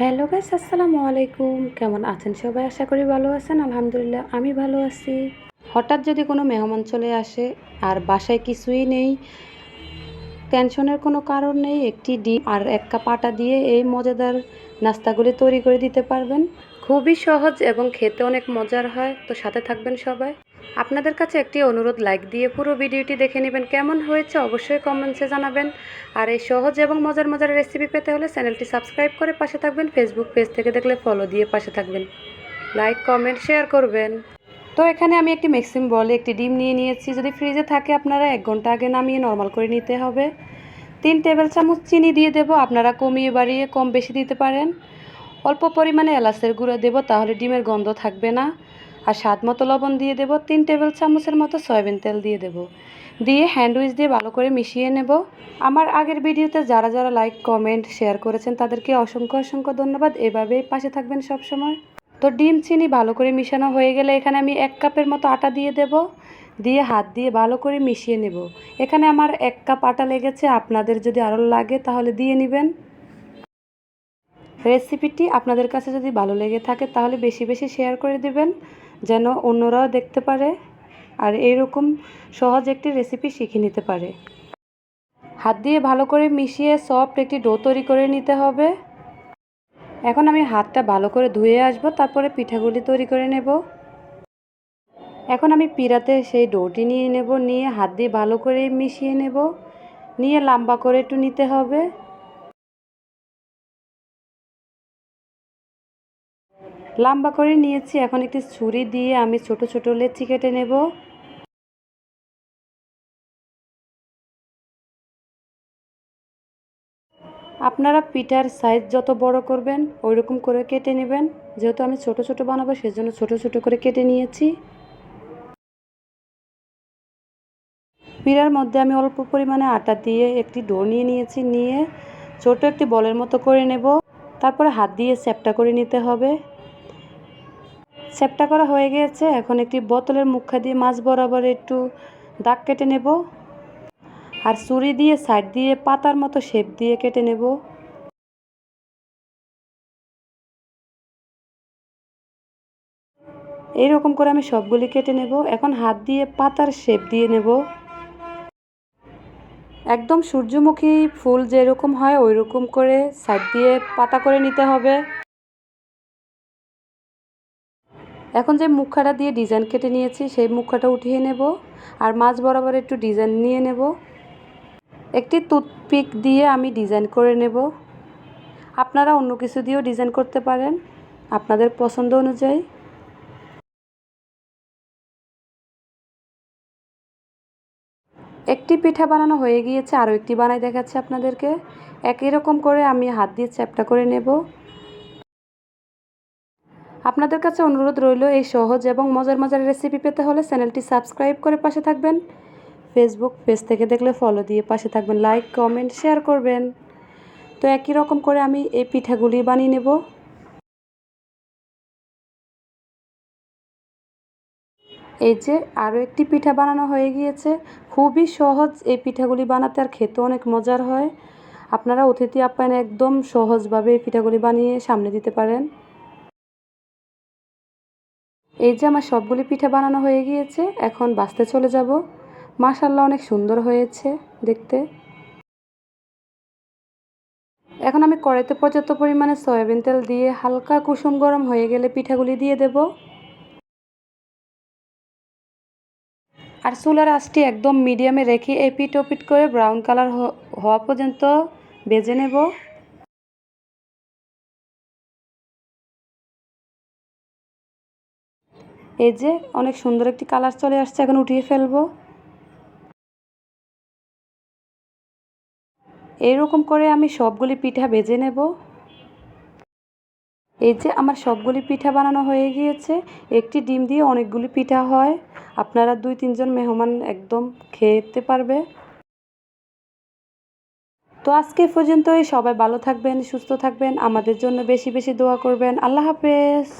Hello guys, আসসালামু আলাইকুম। কেমন আছেন সবাই? আশা করি ভালো আছেন। আলহামদুলিল্লাহ, আমি ভালো আছি। হঠাৎ যদি কোনো মেহমান চলে আসে আর বাসায় কিছুই নেই, টেনশনের কোনো কারণ নেই, একটি ডিম আর এক কাপ আটা দিয়ে এই মজাদার নাস্তাগুলি তৈরি করে দিতে পারবেন। খুবই সহজ এবং খেতে অনেক মজার হয়। তো সাথে থাকবেন সবাই। আপনাদের কাছে একটি অনুরোধ লাইক দিয়ে পুরো ভিডিওটি দেখে নেবেন। কেমন হয়েছে অবশ্যই কমেন্টসে জানাবেন। আর এই সহজ এবং মজার মজার রেসিপি পেতে হলে চ্যানেলটি সাবস্ক্রাইব করে পাশে থাকবেন। ফেসবুক পেজ থেকে দেখলে ফলো দিয়ে পাশে থাকবেন। লাইক কমেন্ট শেয়ার করবেন। তো এখানে আমি একটি মিক্সিং বলে একটি ডিম নিয়ে নিয়েছি। যদি ফ্রিজে থাকে আপনারা এক ঘণ্টা আগে নামিয়ে নর্মাল করে নিতে হবে। তিন টেবিল চামচ চিনি দিয়ে দেবো। আপনারা কমিয়ে বাড়িয়ে কম বেশি দিতে পারেন। অল্প পরিমাণে এলাচের গুঁড়ো দেবো, তাহলে ডিমের গন্ধ থাকবে না। আর স্বাদ মতো লবণ দিয়ে দেবো তিন টেবিল চামচের মতো সয়াবিন তেল দিয়ে দেবো। দিয়ে হ্যান্ডউইচ দিয়ে ভালো করে মিশিয়ে নেব। আমার আগের ভিডিওতে যারা যারা লাইক কমেন্ট শেয়ার করেছেন তাদেরকে অসংখ্য অসংখ্য ধন্যবাদ। এভাবেই পাশে থাকবেন সব সময় তো ডিম, চিনি ভালো করে মিশানো হয়ে গেলে এখানে আমি এক কাপের মতো আটা দিয়ে দেব। দিয়ে হাত দিয়ে ভালো করে মিশিয়ে নেব। এখানে আমার এক কাপ আটা লেগেছে। আপনাদের যদি আরও লাগে তাহলে দিয়ে নেবেন। রেসিপিটি আপনাদের কাছে যদি ভালো লেগে থাকে তাহলে বেশি বেশি শেয়ার করে দিবেন। যেন অন্যরাও দেখতে পারে আর এরকম সহজ একটি রেসিপি শিখে নিতে পারে। হাত দিয়ে ভালো করে মিশিয়ে সফট একটি ডো তৈরি করে নিতে হবে। এখন আমি হাতটা ভালো করে ধুয়ে আসব, তারপরে পিঠাগুলি তৈরি করে নেব। এখন আমি পিড়াতে সেই ডোটি নিয়ে নেব, নিয়ে হাত দিয়ে ভালো করে মিশিয়ে নেব। নিয়ে লম্বা করে একটু নিতে হবে। লম্বা করে নিয়েছি। এখন একটি ছুরি দিয়ে আমি ছোট ছোট লেচি কেটে নেব। আপনারা পিঠার সাইজ যত বড় করবেন ওই রকম করে কেটে নেবেন। যেহেতু আমি ছোট ছোট বানাবো, সেজন্য ছোট ছোট করে কেটে নিয়েছি। পিঠার মধ্যে আমি অল্প পরিমাণে আটা দিয়ে একটি ডো নিয়ে নিয়েছি, নিয়ে ছোট একটি বলের মতো করে নেব। তারপরে হাত দিয়ে চ্যাপটা করে নিতে হবে। চ্যাপটা করা হয়ে গিয়েছে। এখন একটি বোতলের মুখা দিয়ে মাছ বরাবর একটু দাগ কেটে নেব। আর ছুরি দিয়ে সাইড দিয়ে পাতার মতো শেপ দিয়ে কেটে নেব। এইরকম করে আমি সবগুলি কেটে নেব। এখন হাত দিয়ে পাতার শেপ দিয়ে নেব। একদম সূর্যমুখী ফুল যেরকম হয় ওই রকম করে সাইড দিয়ে পাতা করে নিতে হবে। এখন যে মুখাটা দিয়ে ডিজাইন কেটে নিয়েছি, সেই মুখাটা উঠিয়ে নেব আর মাছ বরাবর একটু ডিজাইন নিয়ে নেব। একটি টুথপিক দিয়ে আমি ডিজাইন করে নেব। আপনারা অন্য কিছু দিয়েও ডিজাইন করতে পারেন, আপনাদের পছন্দ অনুযায়ী। একটি পিঠা বানানো হয়ে গিয়েছে, আরও একটি বানাই দেখাচ্ছি আপনাদেরকে। একই রকম করে আমি হাত দিয়ে চ্যাপটা করে নেব। আপনাদের কাছে অনুরোধ রইল এই সহজ এবং মজার মজার রেসিপি পেতে হলে চ্যানেলটি সাবস্ক্রাইব করে পাশে থাকবেন। ফেসবুক পেজ থেকে দেখলে ফলো দিয়ে পাশে থাকবেন। লাইক কমেন্ট শেয়ার করবেন। তো একই রকম করে আমি এই পিঠাগুলি বানিয়ে নেব। এই যে আরও একটি পিঠা বানানো হয়ে গিয়েছে। খুবই সহজ এই পিঠাগুলি বানাতে আর খেতে অনেক মজার হয়। আপনারা অতিথি আপ্যায়ন একদম সহজভাবে এই পিঠাগুলি বানিয়ে সামনে দিতে পারেন। এই যে আমার সবগুলি পিঠা বানানো হয়ে গিয়েছে, এখন বাঁচতে চলে যাব। মাশাল্লাহ অনেক সুন্দর হয়েছে দেখতে। এখন আমি কড়াইতে পর্যাপ্ত পরিমাণে সয়াবিন তেল দিয়ে হালকা কুসুম গরম হয়ে গেলে পিঠাগুলি দিয়ে দেব। আর চুলার আঁচটি একদম মিডিয়ামে রেখে এই ও পিট করে ব্রাউন কালার হওয়া পর্যন্ত বেজে নেব। এই যে অনেক সুন্দর একটি কালার চলে আসছে, এখন উঠিয়ে ফেলব। এইরকম করে আমি সবগুলি পিঠা ভেজে নেব। এই যে আমার সবগুলি পিঠা বানানো হয়ে গিয়েছে। একটি ডিম দিয়ে অনেকগুলি পিঠা হয়। আপনারা দুই, তিনজন মেহমান একদম খেতে পারবে। তো আজকে পর্যন্তই। সবাই ভালো থাকবেন, সুস্থ থাকবেন। আমাদের জন্য বেশি বেশি দোয়া করবেন। আল্লাহ হাফেজ।